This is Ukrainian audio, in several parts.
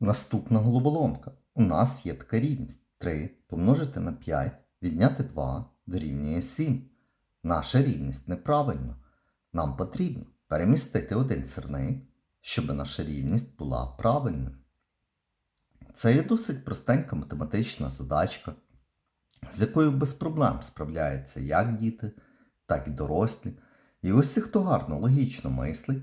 Наступна головоломка. У нас є така рівність 3 помножити на 5, відняти 2 дорівнює 7. Наша рівність неправильна. Нам потрібно перемістити один сирник, щоб наша рівність була правильною. Це є досить простенька математична задачка, з якою без проблем справляються як діти, так і дорослі. І усі, хто гарно логічно мислить,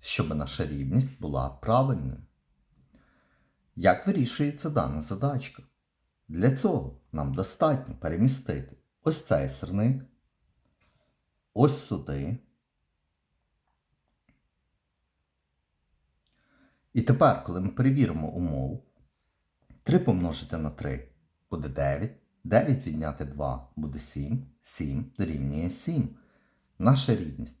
щоб наша рівність була правильною. Як вирішується дана задачка? Для цього нам достатньо перемістити ось цей сирник, ось сюди. І тепер, коли ми перевіримо умову, 3 помножити на 3 буде 9, 9 відняти 2 буде 7, 7 дорівнює 7. Наша рівність